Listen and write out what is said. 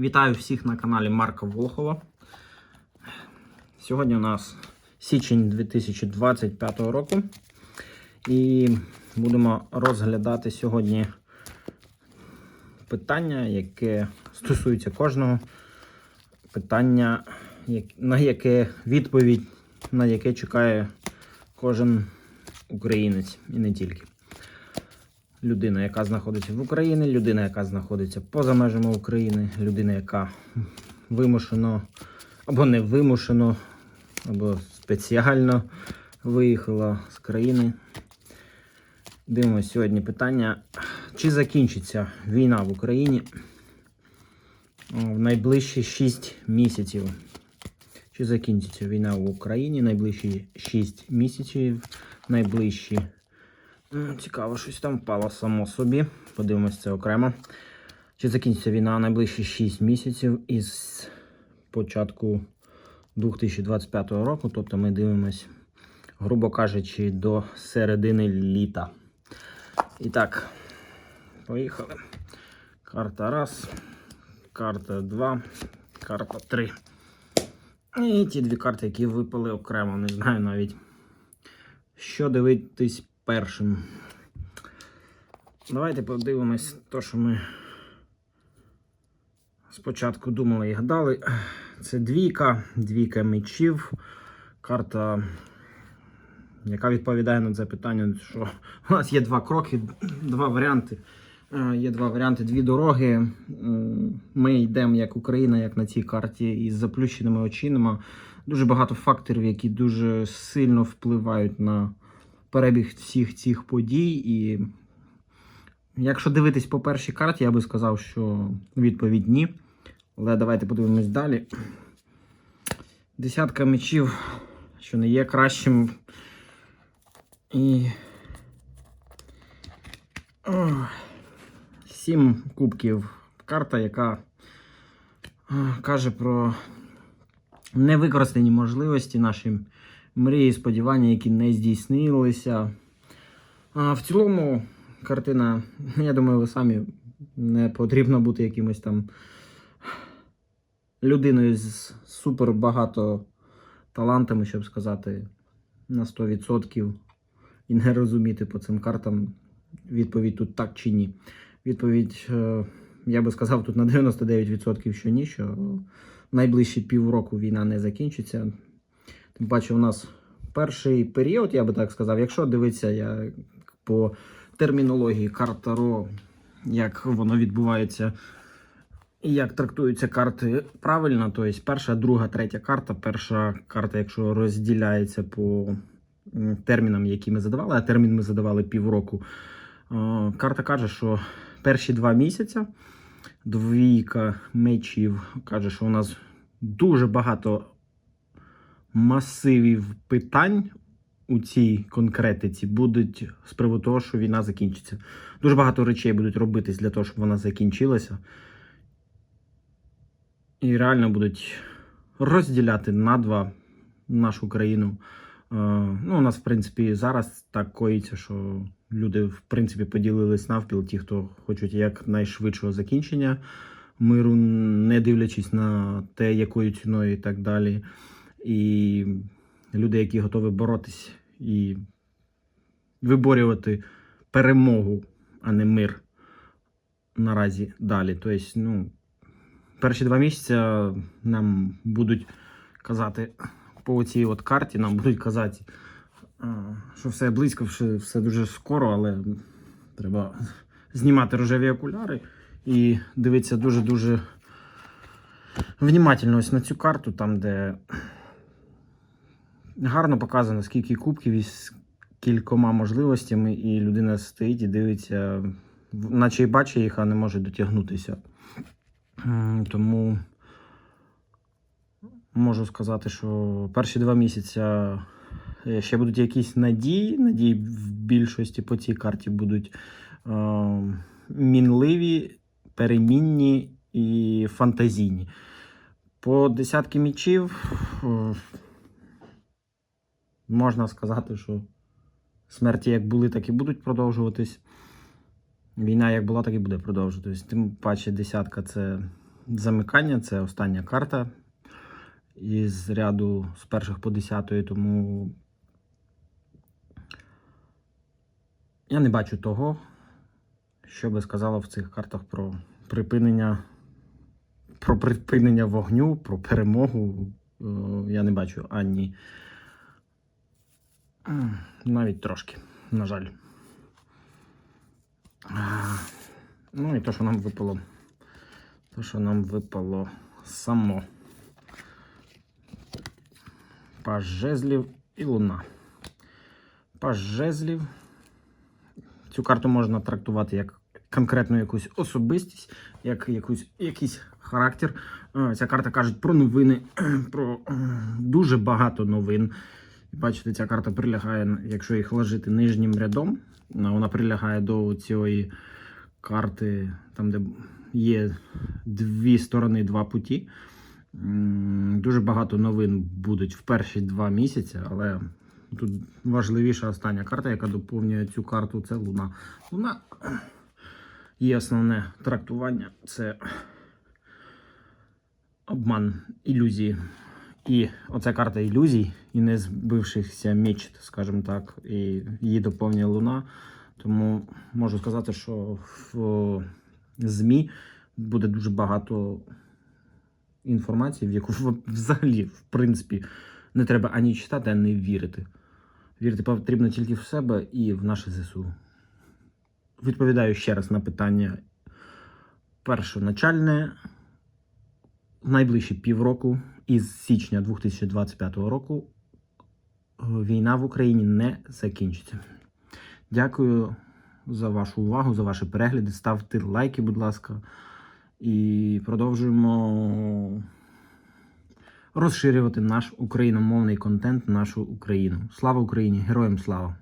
Вітаю всіх на каналі Марка Волхова. Сьогодні у нас січень 2025 року. І будемо розглядати сьогодні питання, яке стосується кожного. Питання, на яке відповідь, на яке чекає кожен українець і не тільки. Людина, яка знаходиться в Україні, людина, яка знаходиться поза межами України, людина, яка вимушено або не вимушено, або спеціально виїхала з країни. Дивимося сьогодні питання, чи закінчиться війна в Україні в найближчі 6 місяців. Чи закінчиться війна в Україні найближчі 6 місяців, найближчі Цікаво, щось там впало само собі. Подивимось це окремо. Чи закінчиться війна найближчі 6 місяців із початку 2025 року. Тобто ми дивимось, грубо кажучи, до середини літа. І так, поїхали. Карта раз, карта 2, карта 3. І ті дві карти, які випали окремо. Не знаю навіть, що дивитись першим. Давайте подивимось те, що ми спочатку думали і гадали. Це двійка, двійка мечів. Карта, яка відповідає на це питання, що у нас є два кроки, два варіанти. Е, Є два варіанти, дві дороги. Ми йдемо як Україна, як на цій карті, із заплющеними очима. Дуже багато факторів, які дуже сильно впливають на перебіг всіх цих подій. І якщо дивитись по першій карті, я би сказав, що відповідь ні. Але давайте подивимось далі. Десятка мечів, що не є кращим. І. Сім кубків. Карта, яка каже про невикористані можливості наші мрії, сподівання, які не здійснилися. А в цілому, картина, я думаю, ви самі не потрібно бути якимось там людиною з супер багато талантами, щоб сказати, на 100% і не розуміти по цим картам відповідь тут так чи ні. Відповідь, е, я би сказав, тут на 99% що ні, що найближчі півроку війна не закінчиться. Тим паче, у нас перший період, я би так сказав, якщо дивитися я по термінології карт Таро, як воно відбувається і як трактуються карти правильно, то є перша, друга, третя карта. Перша карта, якщо розділяється по термінам, які ми задавали, а термін ми задавали півроку. е, Карта каже, що перші два місяці двійка мечів каже, що у нас дуже багато масивів питань у цій конкретиці будуть з приводу того, що війна закінчиться. Дуже багато речей будуть робитись для того, щоб вона закінчилася. І реально будуть розділяти на два нашу країну. Е, Ну, у нас, в принципі, зараз так коїться, що люди, в принципі, поділились навпіл, ті, хто хочуть якнайшвидшого закінчення миру, не дивлячись на те, якою ціною і так далі. І люди, які готові боротись і виборювати перемогу, а не мир наразі далі. Тобто, ну, перші два місяці нам будуть казати по цій от карті, нам будуть казати, що все близько, що все дуже скоро, але треба знімати рожеві окуляри і дивитися дуже-дуже внімательно ось на цю карту, там, де гарно показано, скільки кубків із кількома можливостями, і людина стоїть і дивиться, наче і бачить їх, а не може дотягнутися. Тому можу сказати, що перші два місяці е, ще будуть якісь надії. Надії в більшості по цій карті будуть е, мінливі, перемінні і фантазійні. По десятки мічів е, можна сказати, що смерті як були, так і будуть продовжуватись. Війна як була, так і буде продовжуватись. Тим паче десятка це замикання. Це остання карта із ряду з перших по десятої, тому я не бачу того, що би сказало в цих картах про припинення, про припинення вогню, про перемогу. Е, Я не бачу ані навіть трошки, на жаль. Ну і то, що нам випало. То, що нам випало само. Паж жезлів і луна. Паж жезлів. Цю карту можна трактувати як конкретну якусь особистість, як якусь, якийсь характер. Е, Ця карта каже про новини, про дуже багато новин. Бачите, ця карта прилягає, якщо їх ложити нижнім рядом, вона прилягає до цієї карти, там, де є дві сторони, два путі. Дуже багато новин будуть в перші два місяці, але тут важливіша остання карта, яка доповнює цю карту, це Луна. Луна є основне трактування це обман, ілюзії. І оця карта ілюзій і не збившихся мечт, скажімо так, і її доповнює Луна. Тому можу сказати, що в ЗМІ буде дуже багато інформації, в яку взагалі, в принципі, не треба ані читати, ані вірити. Вірити потрібно тільки в себе і в наше ЗСУ. Відповідаю ще раз на питання першоначальне. Найближчі півроку із січня 2025 року е, війна в Україні не закінчиться. Дякую за вашу увагу, за ваші перегляди. Ставте лайки, будь ласка. І продовжуємо розширювати наш україномовний контент, нашу Україну. Слава Україні! Героям слава!